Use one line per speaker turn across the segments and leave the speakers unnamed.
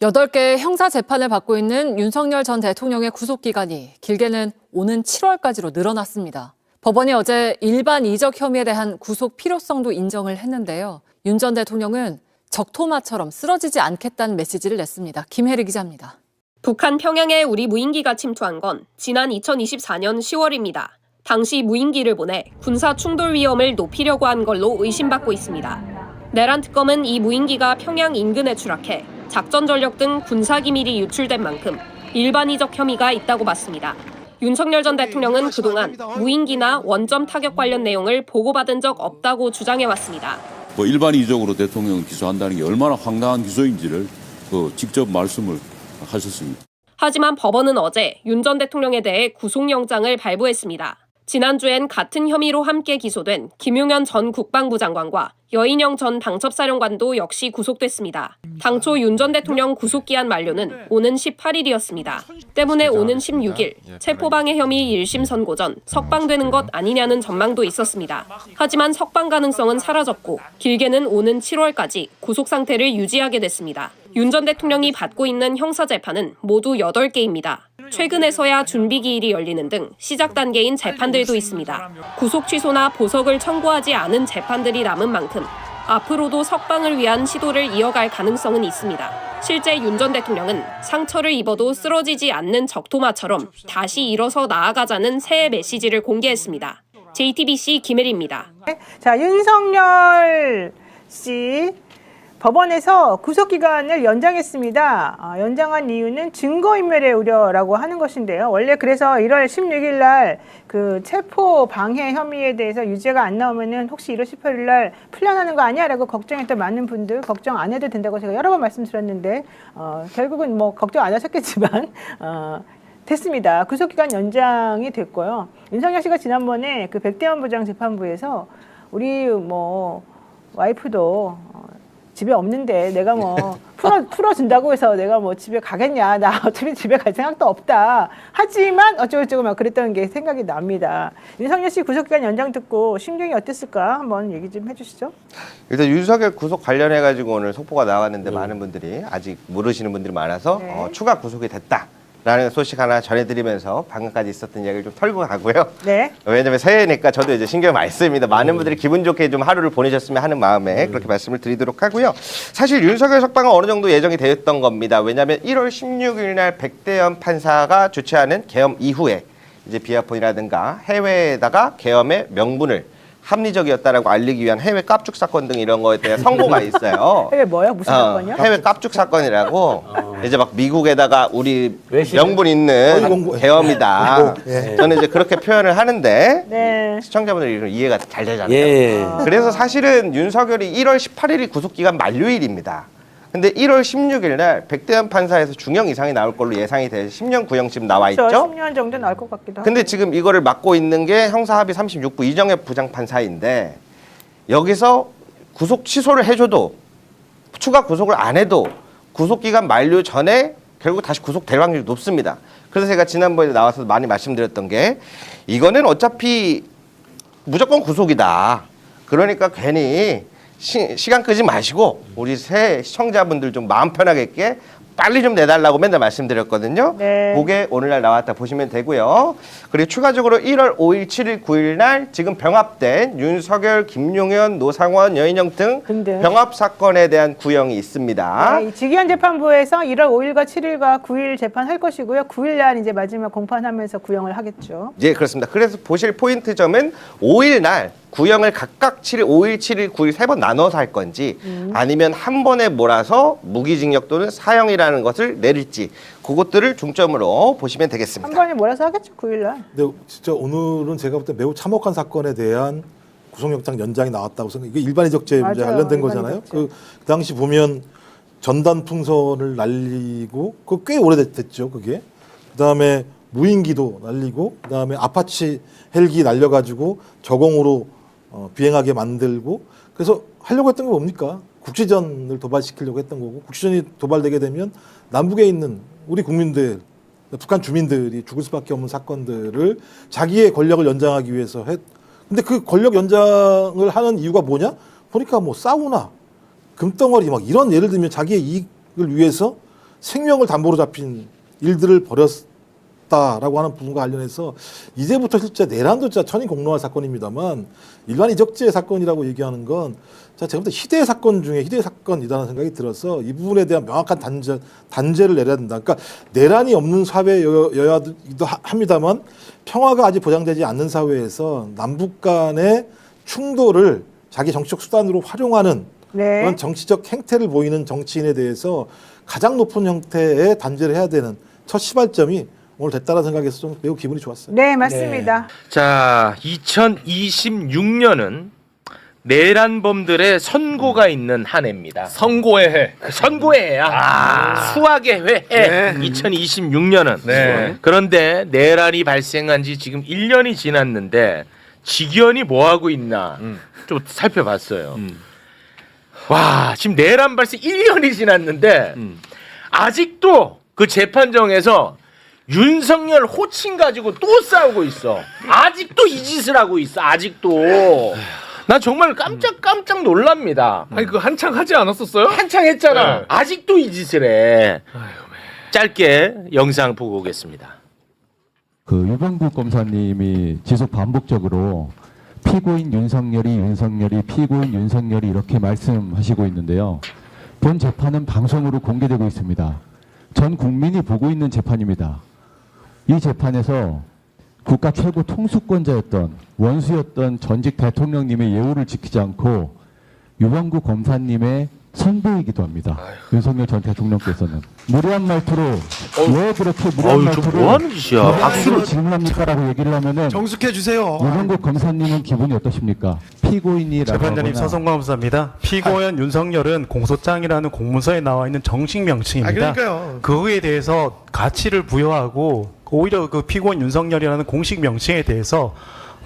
8개의 형사 재판을 받고 있는 윤석열 전 대통령의 구속 기간이 길게는 오는 7월까지로 늘어났습니다. 법원이 어제 일반 이적 혐의에 대한 구속 필요성도 인정을 했는데요. 윤 전 대통령은 적토마처럼 쓰러지지 않겠다는 메시지를 냈습니다. 김혜리 기자입니다.
북한 평양에 우리 무인기가 침투한 건 지난 2024년 10월입니다. 당시 무인기를 보내 군사 충돌 위험을 높이려고 한 걸로 의심받고 있습니다. 내란 특검은 이 무인기가 평양 인근에 추락해 작전 전력 등 군사 기밀이 유출된 만큼 일반이적 혐의가 있다고 봤습니다. 윤석열 전 대통령은 그동안 무인기나 원점 타격 관련 내용을 보고받은 적 없다고 주장해왔습니다.
뭐 일반이적으로 대통령을 기소한다는 게 얼마나 황당한 기소인지를 그 직접 말씀을 하셨습니다.
하지만 법원은 어제 윤 전 대통령에 대해 구속영장을 발부했습니다. 지난주엔 같은 혐의로 함께 기소된 김용현 전 국방부 장관과 여인영 전 당첩사령관도 역시 구속됐습니다. 당초 윤 전 대통령 구속기한 만료는 오는 18일이었습니다. 때문에 오는 16일 체포방해 혐의 1심 선고 전 석방되는 것 아니냐는 전망도 있었습니다. 하지만 석방 가능성은 사라졌고 길게는 오는 7월까지 구속 상태를 유지하게 됐습니다. 윤 전 대통령이 받고 있는 형사 재판은 모두 8개입니다. 최근에서야 준비 기일이 열리는 등 시작 단계인 재판들도 있습니다. 구속 취소나 보석을 청구하지 않은 재판들이 남은 만큼 앞으로도 석방을 위한 시도를 이어갈 가능성은 있습니다. 실제 윤 전 대통령은 상처를 입어도 쓰러지지 않는 적토마처럼 다시 일어서 나아가자는 새해 메시지를 공개했습니다. JTBC 김혜리입니다.
자, 윤석열 씨 법원에서 구속 기간을 연장했습니다. 아, 연장한 이유는 증거인멸의 우려라고 하는 것인데요. 원래 그래서 1월 16일 날 그 체포 방해 혐의에 대해서 유죄가 안 나오면은 혹시 1월 18일 날 풀려나는 거 아니야 라고 걱정했던 많은 분들 걱정 안 해도 된다고 제가 여러 번 말씀드렸는데 어, 결국은 뭐 걱정 안 하셨겠지만 어, 됐습니다. 구속기간 연장이 됐고요. 윤석열 씨가 지난번에 그 백대원 부장 재판부에서 우리 뭐 와이프도 어, 집에 없는데 내가 뭐 풀어 풀어준다고 해서 내가 뭐 집에 가겠냐? 나 어차피 집에 갈 생각도 없다. 하지만 어쩌고저쩌고 막 그랬던 게 생각이 납니다. 윤석열 씨 구속기간 연장 듣고 심경이 어땠을까? 한번 얘기 좀 해주시죠.
일단 윤석열 구속 관련해 가지고 오늘 속보가 나왔는데 많은 분들이 아직 모르시는 분들이 많아서
네.
어, 추가 구속이 됐다 라는 소식 하나 전해드리면서 방금까지 있었던 이야기를 좀 털고 가고요.
네.
왜냐면 새해니까 저도 이제 신경 많이 씁니다. 많은 분들이 기분 좋게 좀 하루를 보내셨으면 하는 마음에 그렇게 말씀을 드리도록 하고요. 사실 윤석열 석방은 어느 정도 예정이 되었던 겁니다. 왜냐하면 1월 16일 날 백대현 판사가 주최하는 계엄 이후에 이제 비아폰이라든가 해외에다가 계엄의 명분을 합리적이었다라고 알리기 위한 해외 깝죽 사건 등 이런 거에 대한 선고가 있어요.
해외 뭐요? 무슨
어,
사건이요?
해외 깝죽 사건이라고 이제 막 미국에다가 우리
외신.
명분 있는 계엄이다. 저는 이제 그렇게 표현을 하는데
네.
시청자분들이 이런 이해가 잘 되잖아요.
예.
그래서 사실은 윤석열이 1월 18일이 구속기간 만료일입니다. 근데 1월 16일 날 백대현 판사에서 중형 이상이 나올 걸로 예상이 돼 10년 구형 지금 나와 있죠.
저 10년 정도 나올 것 같기도 하고.
근데 지금 이거를 맡고 있는 게 형사합의 36부 이정엽 부장판사인데 여기서 구속 취소를 해줘도 추가 구속을 안 해도 구속기간 만료 전에 결국 다시 구속될 확률이 높습니다. 그래서 제가 지난번에 나와서 많이 말씀드렸던 게 이거는 어차피 무조건 구속이다. 그러니까 괜히 시, 시간 끄지 마시고 우리 새 시청자분들 좀 마음 편하게 있게 빨리 좀 내달라고 맨날 말씀드렸거든요.
네.
그게 오늘날 나왔다 보시면 되고요. 그리고 추가적으로 1월 5일, 7일, 9일 날 지금 병합된 윤석열, 김용현, 노상원, 여인영 등
근데?
병합 사건에 대한 구형이 있습니다.
네, 이 직위원 재판부에서 1월 5일과 7일과 9일 재판할 것이고요. 9일 날 이제 마지막 공판하면서 구형을 하겠죠.
예, 그렇습니다. 그래서 보실 포인트 점은 5일 날 구형을 각각 7일, 5일, 7일, 9일 세 번 나눠서 할 건지 아니면 한 번에 몰아서 무기징역 또는 사형이라는 것을 내릴지 그것들을 중점으로 보시면
한
되겠습니다.
번에 몰아서 하겠죠. 9일 날.
근데 진짜 오늘은 제가 볼 때 매우 참혹한 사건에 대한 구속영장 연장이 나왔다고 생각. 이게 일반이적죄 문제
맞아요,
관련된 거잖아요. 그, 그 당시 보면 전단 풍선을 날리고 그 꽤 오래됐죠. 그게. 그다음에 무인기도 날리고 그다음에 아파치 헬기 날려가지고 저공으로 어, 비행하게 만들고 그래서 하려고 했던 게 뭡니까? 국지전을 도발시키려고 했던 거고 국지전이 도발되게 되면 남북에 있는 우리 국민들 북한 주민들이 죽을 수밖에 없는 사건들을 자기의 권력을 연장하기 위해서 했. 근데 그 권력 연장을 하는 이유가 뭐냐? 보니까 뭐 사우나, 금덩어리 막 이런 예를 들면 자기의 이익을 위해서 생명을 담보로 잡힌 일들을 벌였 다라고 하는 부분과 관련해서 이제부터 실제 내란도 진짜 천인공노할 사건입니다만 일반 이적죄 사건이라고 얘기하는 건 자, 제가 볼때 희대 사건 중에 희대 사건이라는 생각이 들어서 이 부분에 대한 명확한 단죄, 단죄를 내려야 된다. 그러니까 내란이 없는 사회여야도 하- 합니다만 평화가 아직 보장되지 않는 사회에서 남북 간의 충돌을 자기 정치적 수단으로 활용하는
네.
그런 정치적 행태를 보이는 정치인에 대해서 가장 높은 형태의 단죄를 해야 되는 첫 시발점이 오늘 됐다는 생각에서 좀 매우 기분이 좋았어요.
네, 맞습니다.
자, 2026년은 내란범들의 선고가 있는 한 해입니다.
선고의 해.
그 선고의 해야. 수학의 회. 해. 2026년은.
네.
그런데 내란이 발생한 지 지금 1년이 지났는데 직연이 뭐 하고 있나 좀 살펴봤어요. 와, 지금 내란 발생 1년이 지났는데 아직도 그 재판정에서 윤석열 호칭 가지고 또 싸우고 있어. 아직도 이 짓을 하고 있어. 아직도. 나 정말 깜짝 깜짝 놀랍니다.
아니 그 한창 하지 않았었어요?
한창 했잖아.
네.
아직도 이 짓을 해. 짧게 영상 보고 오겠습니다.
그 유병국 검사님이 지속 반복적으로 피고인 윤석열이 윤석열이 피고인 윤석열이 이렇게 말씀하시고 있는데요. 본 재판은 방송으로 공개되고 있습니다. 전 국민이 보고 있는 재판입니다. 이 재판에서 국가 최고 통수권자였던 원수였던 전직 대통령님의 예우를 지키지 않고 유병국 검사님의 선배이기도 합니다. 윤석열 전 대통령께서는 무례한 말투로 왜 그렇게 무례한 말투로
저뭐 하는 짓이야?
박수로 질문합니까라고 얘기를 하면은
정숙해 주세요.
유병국 검사님은 기분이 어떠십니까? 피고인이라고
재판장님
하거나
서성 검사입니다. 피고인 윤석열은 공소장이라는 공문서에 나와 있는 정식 명칭입니다.
아, 그러니까요.
그거에 대해서 가치를 부여하고 오히려 그 피고인 윤석열이라는 공식 명칭에 대해서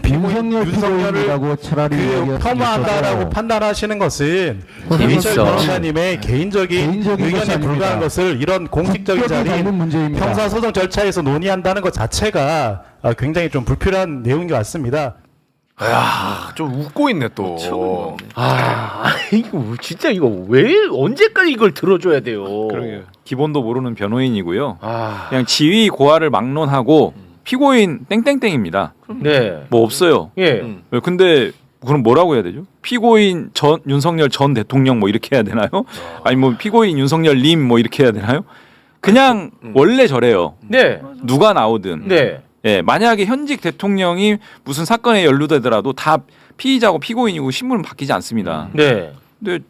윤석열
윤석열을
피고인이라고 차라리
그 폄하한다라고. 판단하시는 것은. 이철 변호사님의 개인적인,
개인적인 것이
의견에
아닙니다.
불과한 것을 이런 공식적인 자리. 형사소송 절차에서 논의한다는 것 자체가 아, 굉장히 좀 불필요한 내용인 것 같습니다.
야, 좀 웃고 있네 또.
아, 이거 진짜 이거 왜 언제까지 이걸 들어줘야 돼요?
그러게요. 기본도 모르는 변호인이고요.
아,
그냥 지위 고하를 막론하고 피고인 땡땡땡입니다.
네.
뭐 없어요.
예.
근데 그럼 뭐라고 해야 되죠? 피고인 전 윤석열 전 대통령 뭐 이렇게 해야 되나요? 아니 뭐 피고인 윤석열 님 뭐 이렇게 해야 되나요? 그냥 원래 저래요.
네.
누가 나오든.
네.
예, 만약에 현직 대통령이 무슨 사건에 연루되더라도 다 피의자고 피고인이고 신분은 바뀌지 않습니다.
네.
근데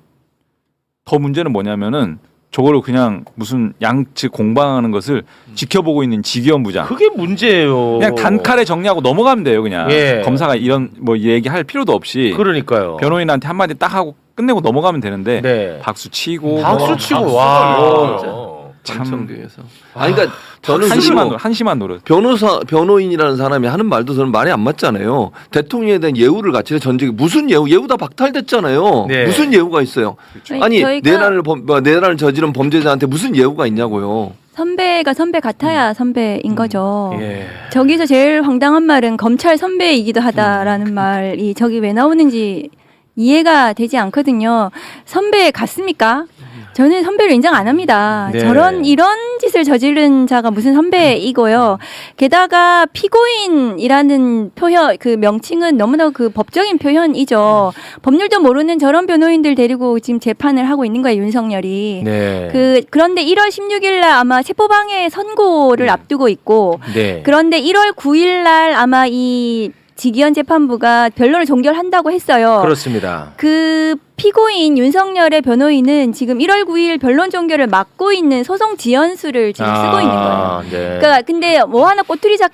더 문제는 뭐냐면은 저거를 그냥 무슨 양측 공방하는 것을 지켜보고 있는 지기현 부장.
그게 문제예요.
그냥 단칼에 정리하고 넘어가면 돼요, 그냥.
예.
검사가 이런 뭐 얘기할 필요도 없이
그러니까요.
변호인한테 한마디 딱 하고 끝내고 넘어가면 되는데
네.
박수 치고
박수
뭐
치고 와.
참
방청객에서. 아니 그러니까 저는
한심한 노 한심한 노릇.
변호사 변호인이라는 사람이 하는 말도 저는 말이 안 맞잖아요. 대통령에 대한 예우를 갖추는 전직이 무슨 예우? 예우 다 박탈됐잖아요.
네.
무슨 예우가 있어요? 아니 내란을 범 뭐, 내란을 저지른 범죄자한테 무슨 예우가 있냐고요.
선배가 선배 같아야 선배인 거죠.
예.
저기서 제일 황당한 말은 검찰 선배이기도 하다라는 말이 저기 왜 나오는지 이해가 되지 않거든요. 선배 같습니까? 저는 선배를 인정 안 합니다.
네.
저런 이런 짓을 저지른 자가 무슨 선배이고요. 게다가 피고인이라는 표현 그 명칭은 너무나 그 법적인 표현이죠. 법률도 모르는 저런 변호인들 데리고 지금 재판을 하고 있는 거예요, 윤석열이.
네.
그 그런데 1월 16일 날 아마 체포방해 선고를 앞두고 있고
네.
그런데 1월 9일 날 아마 이 지기현 재판부가 변론을 종결한다고 했어요.
그렇습니다.
그 피고인 윤석열의 변호인은 지금 1월 9일 변론 종결을 막고 있는 소송 지연수를 지금 쓰고 있는 거예요.
아, 네.
그러니까 근데 뭐 하나 꼬투리 잡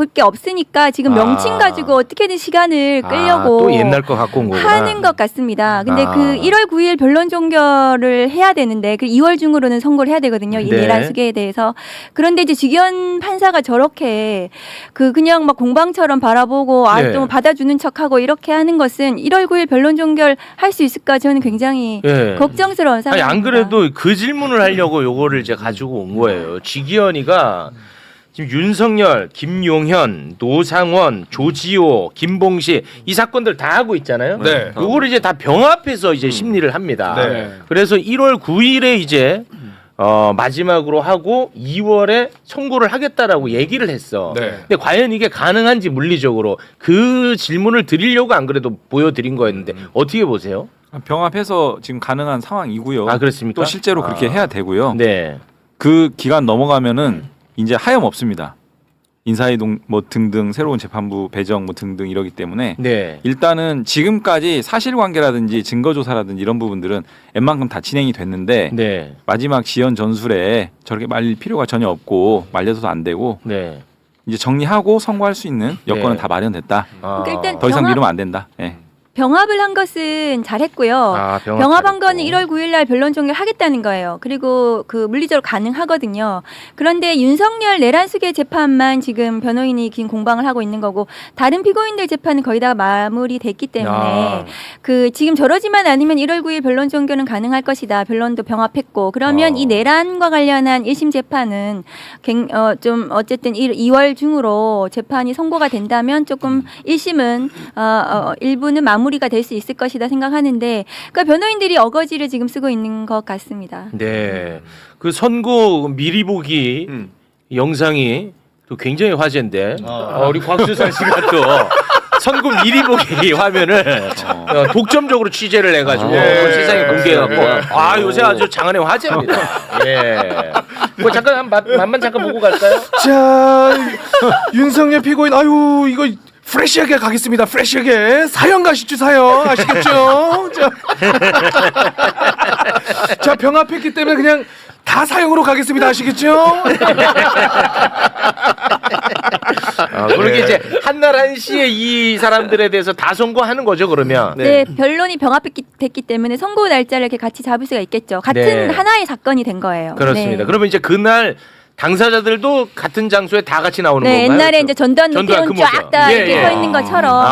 을게 없으니까 지금
아.
명칭 가지고 어떻게든 시간을
아,
끌려고
또 옛날 거 갖고 온 거구나.
하는 것 같습니다. 근데
아.
그 1월 9일 변론 종결을 해야 되는데 그 2월 중으로는 선고를 해야 되거든요. 이
네.
내란 수계에 대해서. 그런데 이제 직연 판사가 저렇게 그 그냥 막 공방처럼 바라보고 아
네.
좀 받아주는 척하고 이렇게 하는 것은 1월 9일 변론 종결 할 수 있을까 저는 굉장히
예.
걱정스러운
아니
상황입니다.
안 그래도 그 질문을 하려고 요거를 이제 가지고 온 거예요. 지기현이가 지금 윤석열, 김용현, 노상원, 조지호, 김봉시 이 사건들 다 하고 있잖아요.
네.
요거를 이제 다 병합해서 이제 심리를 합니다.
네.
그래서 1월 9일에 이제 어, 마지막으로 하고 2월에 선고를 하겠다라고 얘기를 했어.
네.
근데 과연 이게 가능한지 물리적으로 그 질문을 드리려고 안 그래도 보여드린 거였는데 어떻게 보세요?
병합해서 지금 가능한 상황이고요.
아 그렇습니까?
또 실제로 그렇게
아.
해야 되고요.
네.
그 기간 넘어가면은 이제 하염 없습니다. 인사이동 뭐 등등 새로운 재판부 배정 뭐 등등 이러기 때문에
네.
일단은 지금까지 사실관계라든지 증거조사라든지 이런 부분들은 웬만큼 다 진행이 됐는데
네.
마지막 지연 전술에 저렇게 말릴 필요가 전혀 없고 말려서도 안 되고
네.
이제 정리하고 선고할 수 있는 여건은
네.
다 마련됐다.
아.
그러니까 일단
더 이상
병합-
미루면 안 된다. 예.
병합을 한 것은 잘했고요.
아, 병합
병합한
잘했고.
거는 1월 9일 날 변론 종결 하겠다는 거예요. 그리고 그 물리적으로 가능하거든요. 그런데 윤석열 내란수계 재판만 지금 변호인이 긴 공방을 하고 있는 거고 다른 피고인들 재판은 거의 다 마무리됐기 때문에
아.
그 지금 저러지만 않으면 1월 9일 변론 종결은 가능할 것이다. 변론도 병합했고 그러면
어.
이 내란과 관련한 1심 재판은 굉- 어, 좀 어쨌든 2월 중으로 재판이 선고가 된다면 조금 1심은 어, 어, 일부는 마무리 가 될 수 있을 것이다 생각하는데 그러니까 변호인들이 어거지를 지금 쓰고 있는 것 같습니다.
네. 그 선고 미리 보기
음.
영상이 또 굉장히 화제인데 어, 우리 곽수산 씨가 또 선고 미리 보기 화면을 어, 독점적으로 취재를 해가지고
예.
세상에 공개해갖고
예.
아 요새 아주 장안의 화제입니다. 예. 뭐 잠깐 한 맛, 맛만 잠깐 보고 갈까요?
자 윤석열 피고인 아유 이거 프레시하게 가겠습니다. 프레시하게 사형 가시죠 사형 아시겠죠? 자, 자 병합했기 때문에 그냥 다 사형으로 가겠습니다. 아시겠죠?
어, 그렇게 이제 한날 한시에 이 사람들에 대해서 다 선고하는 거죠 그러면.
네, 변론이 병합됐기 됐기 때문에 선고 날짜를 이렇게 같이 잡을 수가 있겠죠. 같은
네.
하나의 사건이 된 거예요.
그렇습니다.
네.
그러면 이제 그날 당사자들도 같은 장소에 다 같이 나오는
네,
건가요?
옛날에 이제 전두환
전두환 그 모습.
쫙다
예,
이렇게
예.
서 있는 것처럼
아.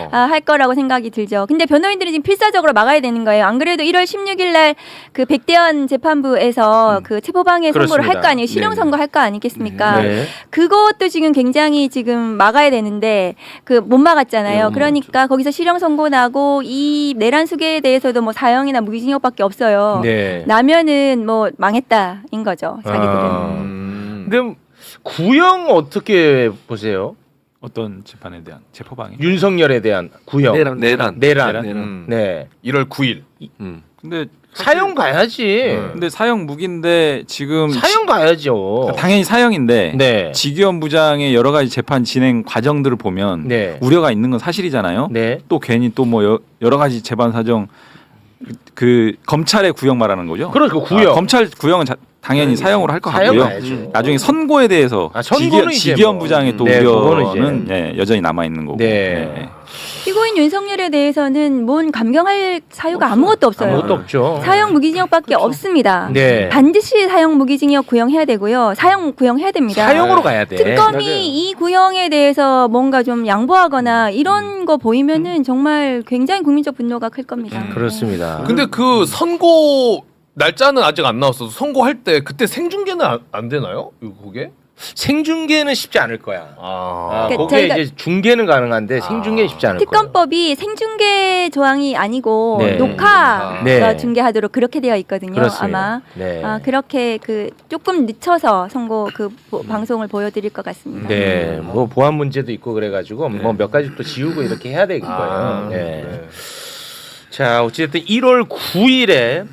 그렇게 아, 할 거라고 생각이 들죠. 근데 변호인들이 지금 필사적으로 막아야 되는 거예요. 안 그래도 1월 16일 날 그 백대현 재판부에서 그 체포방해 선고를 할거
음.
아니에요. 실형
네.
선고 할 거 아니겠습니까?
네.
그것도 지금 굉장히 지금 막아야 되는데 그 못 막았잖아요.
네,
그러니까 거기서 실형 선고 나고 이 내란 수계에 대해서도 뭐 사형이나 무기징역밖에 없어요.
네.
나면은 뭐 망했다인 거죠. 자기들은.
아.
음.
근데 구형 어떻게 보세요?
어떤 재판에 대한 재포방해.
윤석열에 대한 구형.
내란 내란
내란.
내란?
음.
네.
1월 9일.
음.
근데
사형 가야지.
근데 사형 무기인데 지금
사형 가야죠.
당연히 사형인데
네.
지기현 부장의 여러 가지 재판 진행 과정들을 보면
네.
우려가 있는 건 사실이잖아요.
네.
또 괜히 또 뭐 여러 가지 재반 사정 그 검찰의 구형 말하는 거죠.
그러니까 구형.
아, 검찰 구형은 자- 당연히 사형으로 할 것
사형
같고요.
가야죠.
나중에 선고에 대해서
아, 선고는 이제
지기현
뭐.
부장의 또
네, 그거는
우려는 예, 여전히 남아 있는 거고.
네.
예.
피고인 윤석열에 대해서는 뭔 감경할 사유가 아무것도 없어요.
아무것도 없죠.
사형 무기징역밖에 없습니다.
네.
반드시 사형 무기징역 구형해야 되고요. 사형 구형해야 됩니다.
사형으로 가야 돼.
특검이 이 구형에 대해서 뭔가 좀 양보하거나 이런 거 보이면은 정말 굉장히 국민적 분노가 클 겁니다.
음. 그렇습니다.
근데 그 선고 날짜는 아직 안 나왔어도 선고할 때 그때 생중계는 안, 안 되나요? 이거 그게?
생중계는 쉽지 않을 거야.
아.
아,
그러니까
거기에
저희가-
이제 중계는 가능한데 생중계는 쉽지 않을 거예요.
특검법이 생중계 조항이 아니고
네.
녹화가
네.
중계하도록 그렇게 되어 있거든요.
그렇습니다.
아마
네.
아, 그렇게 그 조금 늦춰서 선고 그 보- 방송을 보여드릴 것 같습니다.
네, 뭐 보안 문제도 있고 그래가지고 뭐 몇 가지 또 지우고 이렇게 해야 되겠고요.
아,
네.
네.
자, 어쨌든 1월 9일에 아,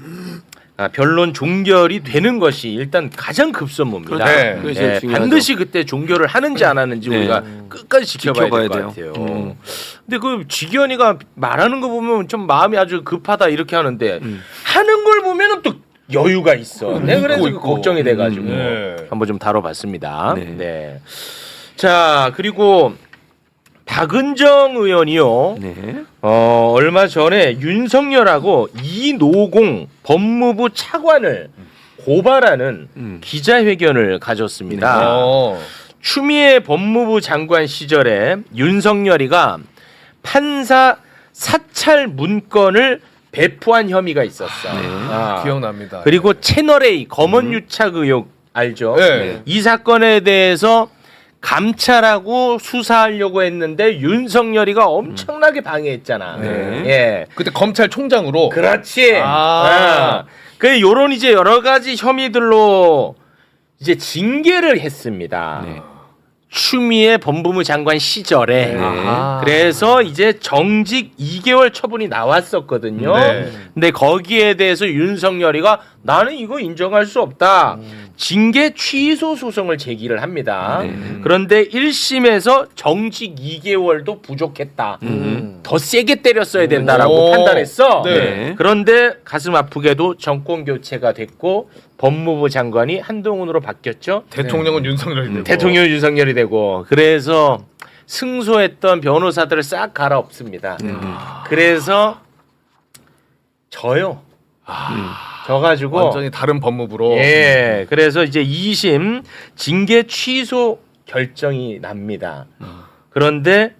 변론 종결이 되는 것이 일단 가장 급선무입니다.
그렇죠. 네.
네,
중요하죠.
반드시 그때 종결을 하는지 안 하는지
네.
우리가 끝까지 지켜봐야,
지켜봐야
될것
돼요.
같아요.
음.
근데 그 지기현이가 말하는 거 보면 좀 마음이 아주 급하다 이렇게 하는데
음.
하는 걸 보면은 또 여유가 있어. 내가 그래서
있고
그
있고.
걱정이 돼가지고
음, 네.
한번 좀 다뤄봤습니다. 네.
네.
자 그리고 박은정 의원이요.
네.
어 얼마 전에 윤석열하고 이노공 법무부 차관을 고발하는
음.
기자회견을 가졌습니다.
어.
추미애 법무부 장관 시절에 윤석열이가 판사 사찰 문건을 배포한 혐의가 있었어. 아.
기억납니다.
그리고 채널 A 검언 유착 의혹 알죠?
네.
이 사건에 대해서 감찰하고 수사하려고 했는데 윤석열이가 엄청나게 방해했잖아.
네.
예.
그때 검찰총장으로
그렇지.
아.
아. 그 요런 이제 여러 가지 혐의들로 이제 징계를 했습니다. 추미애 법무부 장관 시절에
아하.
그래서 이제 정직 2개월 처분이 나왔었거든요.
네.
근데 거기에 대해서 윤석열이가 나는 이거 인정할 수 없다. 징계 취소 소송을 제기를 합니다. 그런데 1심에서 정직 2개월도 부족했다. 더 세게 때렸어야 된다라고
오.
판단했어.
네.
그런데 가슴 아프게도 정권 교체가 됐고 법무부 장관이 한동훈으로 바뀌었죠.
대통령은 윤석열이 되고.
대통령 윤석열이 되고 그래서 승소했던 변호사들을 싹 갈아엎습니다. 그래서 져요. 져가지고
완전히 다른 법무부로.
예, 그래서 이제 2심 징계 취소 결정이 납니다. 그런데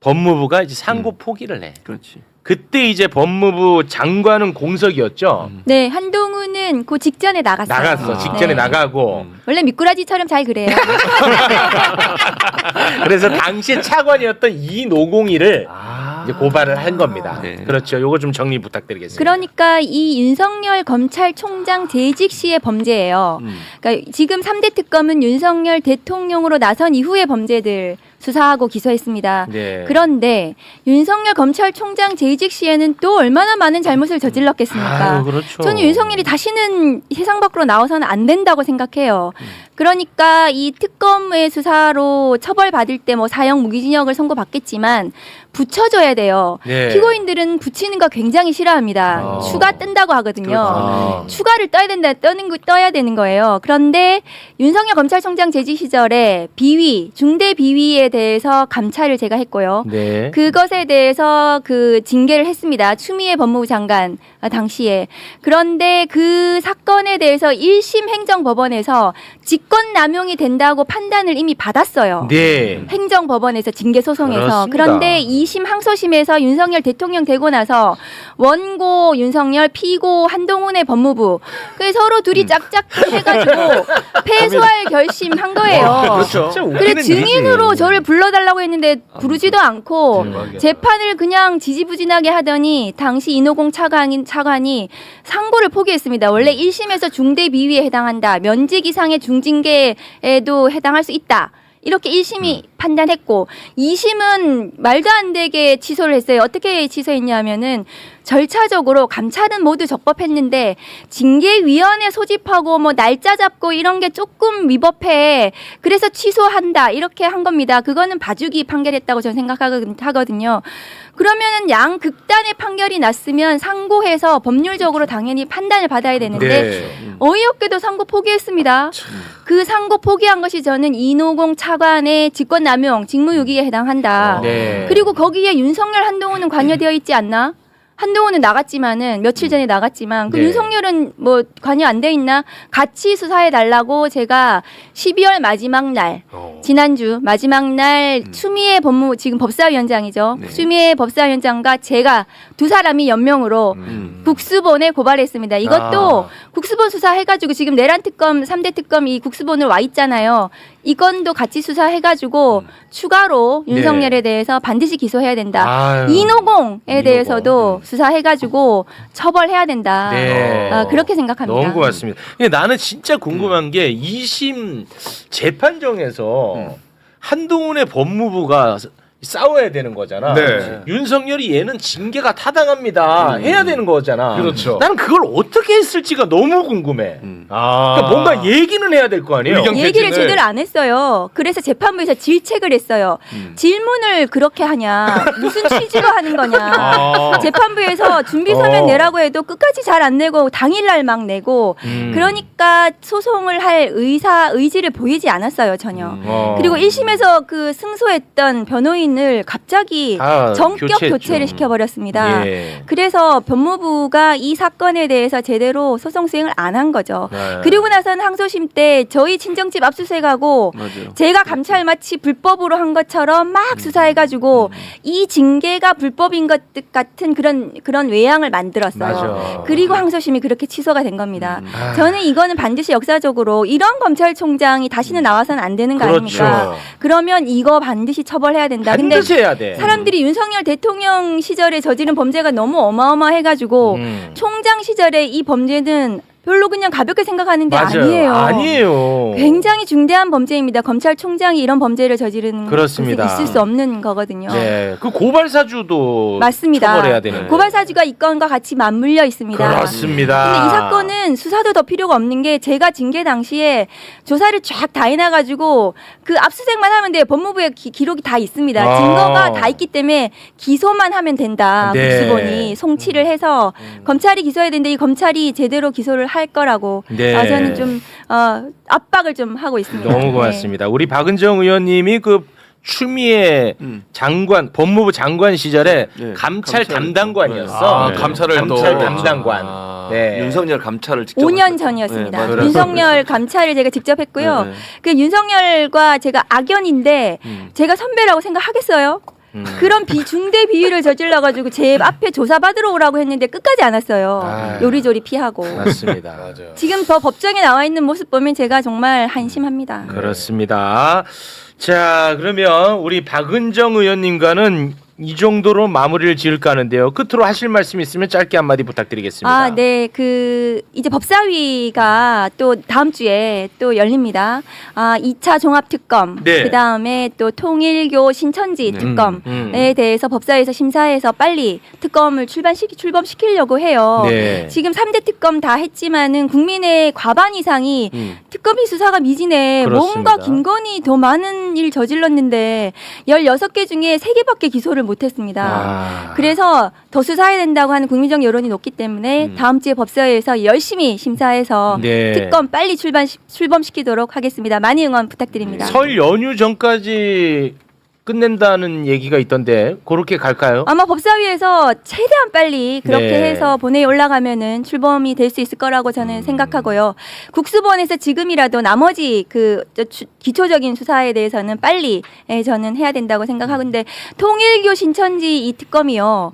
법무부가 이제 상고 포기를 해.
그렇지.
그때 이제 법무부 장관은 공석이었죠.
네, 한동훈은 그 직전에 나갔어요.
나갔어. 직전에
네.
나가고.
원래 미꾸라지처럼 잘 그래요.
그래서 당시에 차관이었던 이노공이를
아.
이제 고발을 한 겁니다.
네.
그렇죠. 요거 좀 정리 부탁드리겠습니다.
그러니까 이 윤석열 검찰총장 재직 시의 범죄예요.
음.
그러니까 지금 3대 특검은 윤석열 대통령으로 나선 이후의 범죄들 수사하고 기소했습니다.
네.
그런데 윤석열 검찰총장 재직 시에는 또 얼마나 많은 잘못을 저질렀겠습니까?
아유, 그렇죠.
저는 윤석열이 다시는 세상 밖으로 나와서는 안 된다고 생각해요. 그러니까 이 특검의 수사로 처벌받을 때 뭐 사형 무기징역을 선고받겠지만 붙여줘야 돼요.
네.
피고인들은 붙이는 거 굉장히 싫어합니다.
아.
추가 뜬다고 하거든요.
아.
추가를 떠야 된다, 떠는 거 떠야 되는 거예요. 그런데 윤석열 검찰총장 재직 시절에 비위, 중대 비위에 대해서 감찰을 제가 했고요.
네.
그것에 대해서 그 징계를 했습니다. 추미애 법무부 장관 아, 당시에. 그런데 그 사건에 대해서 1심 행정법원에서 직권 남용이 된다고 판단을 이미 받았어요.
네.
행정법원에서 징계 소송에서
그렇습니다.
그런데 2심 항소심에서 윤석열 대통령 되고 나서 원고 윤석열 피고 한동훈의 법무부 그 서로
음.
둘이 짝짝 해가지고 패소할 결심한 거예요.
그렇죠. 진짜
그래
웃기는
증인으로. 저를 불러달라고 했는데 부르지도 않고
대박이야.
재판을 그냥 지지부진하게 하더니 당시 인호공 차관인 차관이 상고를 포기했습니다. 원래 1심에서 중대 비위에 해당한다. 면직 이상의 중징계에도 해당할 수 있다. 이렇게 1심이 판단했고 2심은 말도 안 되게 취소를 했어요. 어떻게 취소했냐면은 절차적으로 감찰은 모두 적법했는데 징계위원회 소집하고 뭐 날짜 잡고 이런 게 조금 위법해. 그래서 취소한다. 이렇게 한 겁니다. 그거는 봐주기 판결했다고 저는 생각하거든요. 그러면은 양 극단의 판결이 났으면 상고해서 법률적으로 당연히 판단을 받아야 되는데
네.
어이없게도 상고 포기했습니다. 그 상고 포기한 것이 저는 이노공 차관의 직권남용, 직무유기에 해당한다.
네.
그리고 거기에 윤석열, 한동훈은 관여되어 있지 않나? 한동훈은 나갔지만은 며칠 전에 나갔지만 그
네.
윤석열은 뭐 관여 안 돼 있나? 같이 수사해 달라고 제가 12월 마지막 날
어.
지난주 마지막 날 추미애 법무 지금 법사위원장이죠.
네.
추미애 법사위원장과 제가 두 사람이 연명으로
음.
국수본에 고발했습니다. 이것도
아.
국수본 수사해가지고 지금 내란 특검 3대 특검 이 국수본을 와 있잖아요. 이 건도 같이 수사해가지고 추가로
네.
윤석열에 대해서 반드시 기소해야 된다.
아유.
이노공에
이노공.
대해서도 수사해가지고 처벌해야 된다.
네.
아, 그렇게 생각합니다.
너무 고맙습니다. 근데 나는 진짜 궁금한 게 2심 재판정에서
음.
한동훈의 법무부가 싸워야 되는 거잖아.
네.
윤석열이 얘는 징계가 타당합니다. 해야 되는 거잖아.
그렇죠.
나는 그걸 어떻게 했을지가 너무 궁금해.
아.
그러니까 뭔가 얘기는 해야 될 거 아니에요.
의견
얘기를
개진을-
제대로 안 했어요. 그래서 재판부에서 질책을 했어요. 질문을 그렇게 하냐? 무슨 취지로 하는 거냐?
아.
재판부에서 준비 서면
어.
내라고 해도 끝까지 잘 안 내고 당일날 막 내고
음.
그러니까 소송을 할 의사 의지를 보이지 않았어요 전혀.
어.
그리고 1심에서 그 승소했던 변호인 을 갑자기
다
전격
교체했죠.
교체를 시켜버렸습니다.
예.
그래서 법무부가 이 사건에 대해서 제대로 소송 수행을 안 한 거죠.
네.
그리고 나서는 항소심 때 저희 친정집 압수수색하고
맞아요.
제가 감찰 마치 불법으로 한 것처럼
음.
막 수사해가지고 이 징계가 불법인 것 같은 그런 그런 외양을 만들었어요.
맞아.
그리고 항소심이 그렇게 취소가 된 겁니다.
아.
저는 이거는 반드시 역사적으로 이런 검찰총장이 다시는 나와서는 안 되는 거
그렇죠.
아닙니까? 그러면 이거 반드시 처벌해야 된다.
반드시 해야 돼.
사람들이 윤석열 대통령 시절에 저지른 범죄가 너무 어마어마해가지고
음.
총장 시절에 이 범죄는 별로 그냥 가볍게 생각하는 데
맞아요.
아니에요.
아니에요.
굉장히 중대한 범죄입니다. 검찰총장이 이런 범죄를 저지르는
그렇습니다.
있을 수 없는 거거든요.
네, 그 고발 사주도
맞습니다.
처벌해야 되는.
고발 사주가 이 건과 같이 맞물려 있습니다.
그렇습니다.
근데 이 사건은 수사도 더 필요가 없는 게 제가 징계 당시에 조사를 쫙 다 해놔 가지고 그 압수수색만 하면 돼요. 법무부에 기, 록이다 있습니다.
아.
증거가 다 있기 때문에 기소만 하면 된다.
네.
국수본이 송치를 해서 검찰이 기소해야 되는데 이 검찰이 제대로 기소를 할 거라고
네.
아, 저는 좀 어, 압박을 좀 하고 있습니다.
너무
네.
고맙습니다. 우리 박은정 의원님이 그 추미애 장관 법무부 장관 시절에
네,
감찰
감찰.
담당관이었어.
아, 감찰을
감찰
또.
담당관.
아,
네.
윤석열 감찰을 직접
5년
하셨죠.
전이었습니다.
네.
윤석열 감찰을 제가 직접 했고요.
네, 네.
그 윤석열과 제가 악연인데
음.
제가 선배라고 생각하겠어요?
음.
그런 비 중대 비위를 저질러 가지고 제 앞에 조사 받으러 오라고 했는데 끝까지 안 왔어요.
아.
요리조리 피하고.
맞습니다.
지금 저 법정에 나와 있는 모습 보면 제가 정말 한심합니다.
그렇습니다. 자, 그러면 우리 박은정 의원님과는 이 정도로 마무리를 지을까 하는데요. 끝으로 하실 말씀 있으면 짧게 한마디 부탁드리겠습니다.
아, 네. 그 이제 법사위가 또 다음 주에 또 열립니다. 아, 2차 종합 특검.
네.
그다음에 또 통일교 신천지
네.
특검에
음, 음.
대해서 법사위에서 심사해서 빨리 특검을 출반시키 출범시키려고 해요.
네.
지금 3대 특검 다 했지만은 국민의 과반 이상이
음.
특검이 수사가 미진해.
그렇습니다.
뭔가 김건희 더 많은 일 저질렀는데 16개 중에 3개밖에 기소를 못 했습니다.
아.
그래서 더 수사해야 된다고 하는 국민적 여론이 높기 때문에 다음 주에 법사위에서 열심히 심사해서
음. 네.
특검 빨리 출반 출범시키도록 하겠습니다. 많이 응원 부탁드립니다.
설 연휴 전까지 끝낸다는 얘기가 있던데 그렇게 갈까요?
아마 법사위에서 최대한 빨리 그렇게
네.
해서 본회의 올라가면은 출범이 될 수 있을 거라고 저는
음.
생각하고요. 국수본에서 지금이라도 나머지 그저 주- 기초적인 수사에 대해서는 빨리 예, 저는 해야 된다고 생각하는데 통일교 신천지 이 특검이요.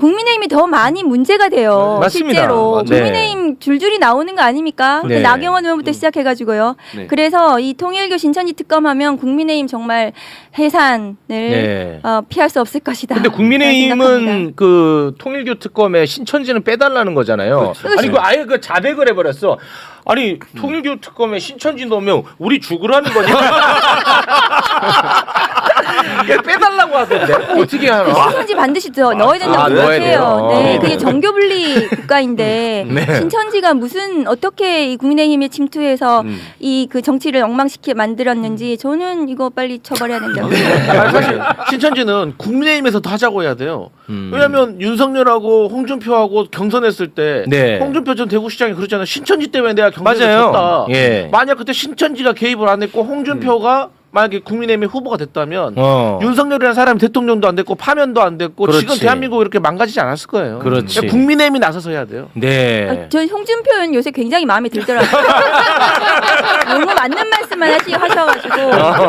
국민의힘이 더 많이 문제가 돼요.
네. 맞습니다.
실제로
네.
국민의힘 줄줄이 나오는 거 아닙니까?
네.
그 나경원 의원부터 시작해가지고요.
네.
그래서 이 통일교 신천지 특검하면 국민의힘 정말 해산을
네.
어, 피할 수 없을 것이다.
근데 국민의힘은. 그 통일교 특검에 신천지는 빼달라는 거잖아요. 아니 그 아예 그 자백을 해버렸어. 아니 통일교 특검에 신천지 넣으면 우리 죽으라는 거냐? 얘 빼달라고 하던데 어떻게 하나?
신천지 반드시 더 넣어야 된다고
아,
생각해요. 네,
어.
그게 정교분리 국가인데
네.
신천지가 무슨 어떻게 이 국민의힘에 침투해서
음.
이그 정치를 엉망시켜 만들었는지 저는 이거 빨리 처벌해야 된다고.
네.
생각해요.
사실 신천지는 국민의힘에서 더 하자고 해야 돼요.
음.
왜냐하면 윤석열하고 홍준표하고 경선했을 때
네.
홍준표 전 대구시장이 그러잖아요. 신천지 때문에 내가 경선에
맞아요.
졌다.
예.
만약 그때 신천지가 개입을 안 했고 홍준표가 만약에 국민의힘의 후보가 됐다면
어.
윤석열이라는 사람이 대통령도 안 됐고 파면도 안 됐고
그렇지.
지금 대한민국 이렇게 망가지지 않았을 거예요.
그렇지.
그러니까 국민의힘이 나서서 해야 돼요.
네.
아, 저 홍준표 의원 요새 굉장히 마음에 들더라고요. 너무 맞는 말씀만 하시, 하셔가지고.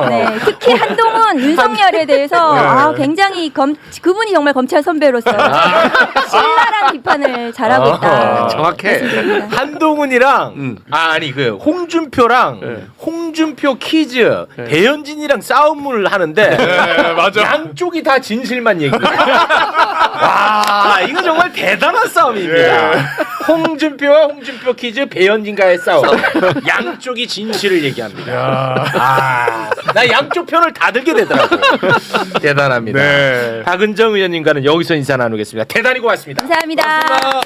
네, 특히 한동훈, 윤석열에 대해서 아, 굉장히 검, 그분이 정말 검찰 선배로서 신랄한 비판을 잘하고 있다.
아,
정확해.
말씀드립니다.
한동훈이랑
음.
아, 아니 그 홍준표랑
네.
홍준표 키즈 배현진이랑 싸움을 하는데 양쪽이 다 진실만 얘기해. 와 이거 정말 대단한 싸움입니다. 홍준표와 홍준표 키즈 배현진과의 싸움. 양쪽이 진실을 얘기합니다. 아, 나 양쪽 편을 다 들게 되더라고. 대단합니다. 박은정 의원님과는 여기서 인사 나누겠습니다. 대단히 고맙습니다.
감사합니다.